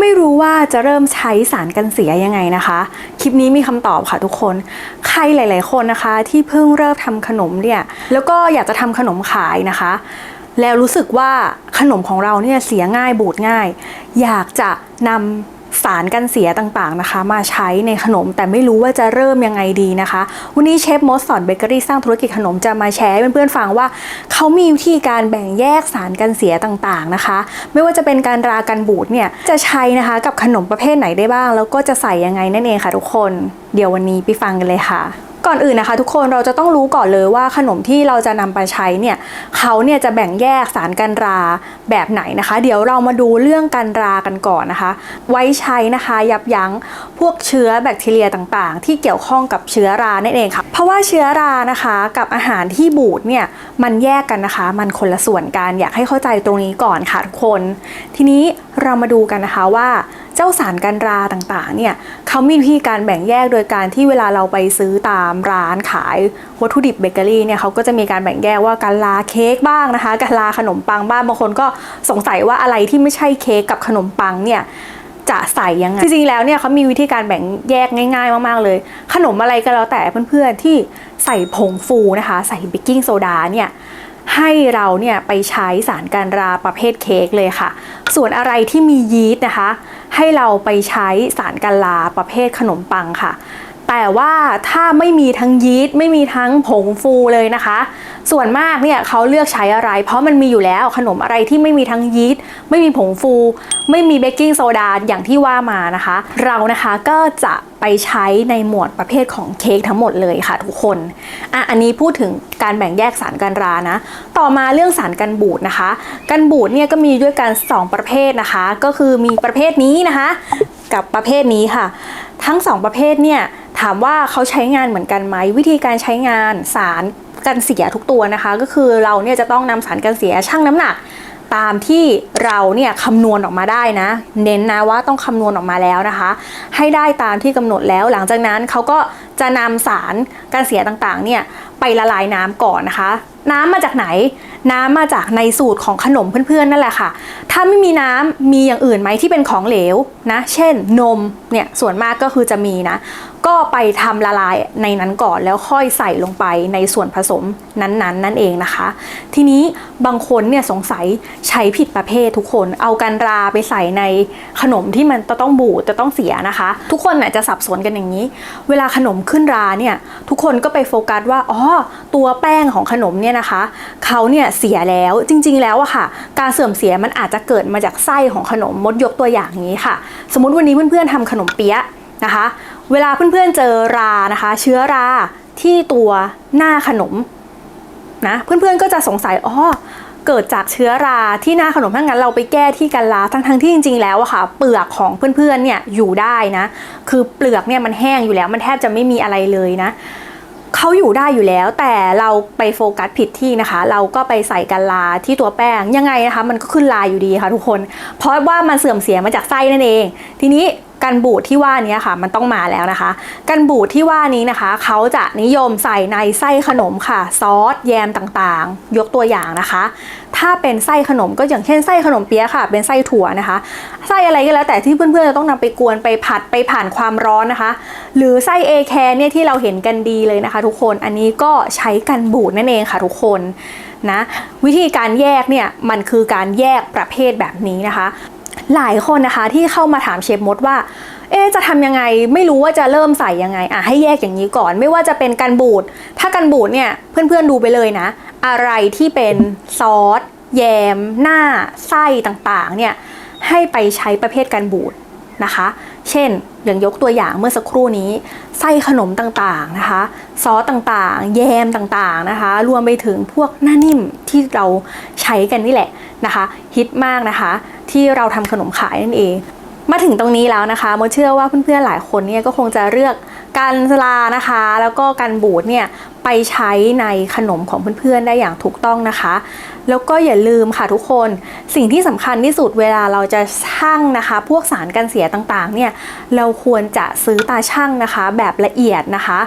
ไม่รู้ว่าจะเริ่มใช้สารกันเสียยังไงนะคะ คลิปนี้มีคำตอบค่ะทุกคน ใครหลาย ๆ คนนะคะ ที่เพิ่งเริ่มทำขนมเนี่ย แล้วก็อยากจะทำขนมขายนะคะ แล้วรู้สึกว่าขนมของเราเนี่ยเสียง่ายบูดง่าย อยากจะนำ สารกันเสียต่างๆนะคะ มาใช้ในขนมแต่ไม่รู้ว่าจะเริ่มยังไงดีนะคะ วันนี้เชฟมอสสอนเบเกอรี่สร้างธุรกิจขนมจะมาแชร์เพื่อนๆฟังว่า เขามีวิธีการแบ่งแยกสารกันเสียต่างๆนะคะ ไม่ว่าจะเป็นการรากันบูดเนี่ยจะใช้นะคะกับขนมประเภทไหนได้บ้าง แล้วก็จะใส่ยังไงนั่นเองค่ะทุกคน เดี๋ยววันนี้ไปฟังกันเลยค่ะ ก่อนอื่นนะคะ ทุกคนเราจะต้องรู้ก่อนเลยว่าขนมที่เราจะนำไปใช้เนี่ยเขาเนี่ยจะแบ่งแยกสารกันราแบบไหนนะคะ เดี๋ยวเรามาดูเรื่องกันรากันก่อนนะคะ ไว้ใช้นะคะ ยับยั้งพวกเชื้อแบคทีเรียต่างๆ ที่เกี่ยวข้องกับเชื้อรานั่นเองค่ะ เพราะว่าเชื้อรานะคะกับอาหารที่บูดเนี่ยมันแยกกันนะคะ มันคนละส่วนกันอยากให้เข้าใจตรงนี้ก่อนค่ะทุกคน ทีนี้ เรามาดูกันนะคะว่าเจ้าสารกันราต่างๆเนี่ยเขามีวิธีการแบ่งแยกโดยการที่เวลาเราไปซื้อตามร้านขายวัตถุดิบเบเกอรี่เนี่ยเขาก็จะมีการแบ่งแยกว่ากันลาเค้กบ้างนะคะกันลาขนมปังบ้างบางคนก็สงสัยว่าอะไรที่ไม่ใช่เค้กกับขนมปังเนี่ยจะใส่ยังไง จริงๆ แล้วเนี่ยเขามีวิธีการแบ่งแยกง่าย ๆ มาก ๆ เลย ขนมอะไรก็แล้วแต่เพื่อนๆ ที่ใส่ผงฟูนะคะ ใส่เบกกิ้งโซดาเนี่ย ให้เราเนี่ยไปใช้สารการราประเภทเค้กเลยค่ะ ส่วนอะไรที่มียีสต์นะคะ ให้เราไปใช้สารกันลาประเภทขนมปังค่ะ แต่ว่าถ้าไม่มีทั้งยีสต์ไม่มีทั้งผงฟูเลยนะคะ ส่วนมากเนี่ยเขาเลือกใช้อะไร เพราะมันมีอยู่แล้วขนมอะไรที่ไม่มีทั้งยีสต์ไม่มีผงฟู ไม่มีเบกกิ้งโซดาอย่างที่ว่ามานะคะ เรานะคะก็จะไปใช้ในหมวดประเภทของเค้กทั้งหมดเลยค่ะทุกคนอะอันนี้พูดถึงการแบ่งแยกสารกันรานะ ต่อมาเรื่องสารกันบูดนะคะ กันบูดเนี่ยก็มีด้วยกันสองประเภทนะคะ ก็คือมีประเภทนี้นะคะ กับประเภทนี้ค่ะ ทั้งสองประเภทเนี่ย ถามว่าเขาใช้งานเหมือนกันไหมวิธีการใช้งานสารกันเสียทุกตัวนะคะ ก็คือเราเนี่ยจะต้องนำสารกันเสียชั่งน้ำหนักตามที่เราเนี่ยคำนวณออกมาได้นะ เน้นนะว่าต้องคำนวณออกมาแล้วนะคะ ให้ได้ตามที่กำหนดแล้ว หลังจากนั้นเขาก็จะนำสารกันเสียต่างๆเนี่ยไปละลายน้ำก่อนนะคะ น้ำมาจากไหนน้ำมาจากในสูตรของขนมเพื่อนๆนั่นแหละค่ะ ถ้าไม่มีน้ำมีอย่างอื่นไหมที่เป็นของเหลวนะ เช่นนมเนี่ยส่วนมากก็คือจะมีนะ ก็ไปทำละลายในนั้นก่อนแล้วค่อยใส่ลงไปในส่วนผสมนั้นๆนั่นเองนะคะ ทีนี้บางคนเนี่ยสงสัยใช้ผิดประเภททุกคน เอากันราไปใส่ในขนมที่มันจะต้องบูดจะต้องเสียนะคะ ทุกคนน่ะจะสับสนกันอย่างนี้ เวลาขนมขึ้นราเนี่ยทุกคนก็ไปโฟกัสว่าอ๋อตัวแป้งของขนมเนี่ยนะคะเขาเนี่ยเสียแล้วจริง ๆ แล้วอะค่ะ การเสื่อมเสียมันอาจจะเกิดมาจากไส้ของขนมมดยกตัวอย่างนี้ค่ะ สมมติวันนี้เพื่อนๆทำขนมเปี๊ยะนะคะ เวลาเพื่อนๆเจอรานะคะ เชื้อราที่ตัวหน้าขนมนะเพื่อนๆก็จะสงสัยอ๋อเกิดจากเชื้อราที่หน้าขนมถ้างั้นเราไปแก้ที่กันลาทั้งๆที่จริงๆแล้วอะค่ะ เปลือกของเพื่อนๆเนี่ยอยู่ได้นะ คือเปลือกเนี่ยมันแห้งอยู่แล้วมันแทบจะไม่มีอะไรเลยนะ เขาอยู่ได้อยู่แล้ว แต่เราไปโฟกัสผิดที่นะคะ เราก็ไปใส่กันลาที่ตัวแป้งยังไงนะคะ มันก็ขึ้นลาอยู่ดีค่ะทุกคน เพราะว่ามันเสื่อมเสียมาจากไส้นั่นเอง ทีนี้กันบูดที่ว่านี้ค่ะ มันต้องมาแล้วนะคะ กันบูดที่ว่านี้นะคะเขาจะนิยมใส่ในไส้ขนมค่ะ ซอสแยมต่างๆ ยกตัวอย่างนะคะ ถ้าเป็นไส้ขนมก็อย่างเช่นไส้ขนมเปี๊ยะค่ะ เป็นไส้ถั่วนะคะ ไส้อะไรก็แล้วแต่ที่เพื่อนๆจะต้องนำไปกวนไปผัดไปผ่านความร้อนนะคะ หรือไส้เอแคร์เนี่ยที่เราเห็นกันดีเลยนะคะ ทุกคนอันนี้ก็ใช้กันบูดนั่นเองค่ะทุกคนนะวิธีการแยกเนี่ยมันคือการแยกประเภทแบบนี้นะคะ หลายคนนะคะที่เข้ามาถามเชฟมดว่า เอ๊จะทำยังไงไม่รู้ว่าจะเริ่มใส่ยังไงอะให้แยกอย่างนี้ก่อน ไม่ว่าจะเป็นกันบูดถ้ากันบูดเนี่ยเพื่อนๆดูไปเลยนะ อะไรที่เป็นซอสแยม หน้าไส้ต่างๆเนี่ยให้ไปใช้ประเภทกันบูดนะคะ เช่นอย่างยกตัวอย่างเมื่อสักครู่นี้ไส้ขนมต่างๆนะคะ ซอสต่างๆ แยมต่างๆนะคะ รวมไปถึงพวกหน้านิ่มที่เราใช้กันนี่แหละนะคะ ฮิตมากนะคะ ที่เราทำขนมขายนั่นเอง มาถึงตรงนี้แล้วนะคะโมเชื่อว่าเพื่อนๆหลายคนเนี่ยก็คงจะเลือกการสลานะคะ แล้วก็การบูดเนี่ยไปใช้ในขนมของเพื่อนๆได้อย่างถูกต้องนะคะ แล้วก็อย่าลืมค่ะทุกคนสิ่งที่สำคัญที่สุดเวลาเราจะชั่งนะคะ พวกสารกันเสียต่างๆเนี่ยเราควรจะซื้อตาชั่งนะคะ แบบละเอียดนะคะ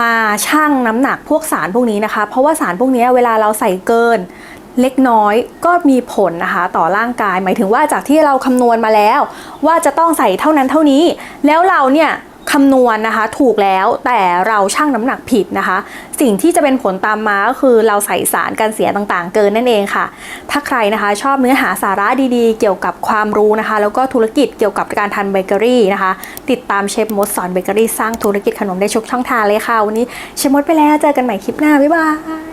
มาชั่งน้ำหนักพวกสารพวกนี้นะคะ เพราะว่าสารพวกนี้เวลาเราใส่เกิน เล็กน้อยก็มีผลนะคะต่อร่างกาย หมายถึงว่าจากที่เราคำนวณมาแล้ว ว่าจะต้องใส่เท่านั้นเท่านี้ แล้วเราเนี่ยคำนวณนะคะถูกแล้วแต่เราชั่งน้ำหนักผิดนะคะ สิ่งที่จะเป็นผลตามมาก็คือเราใส่สารกันเสียต่างๆ เกินนั่นเองค่ะ ถ้าใครนะคะชอบเนื้อหาสาระดีๆ เกี่ยวกับความรู้นะคะ แล้วก็ธุรกิจเกี่ยวกับการทำเบเกอรี่นะคะ ติดตามเชฟมดสอนเบเกอรี่สร้างธุรกิจขนมได้ชุกช่องทางเลยค่ะ วันนี้เชฟมดไปแล้วเจอกันใหม่คลิปหน้าบ๊ายบาย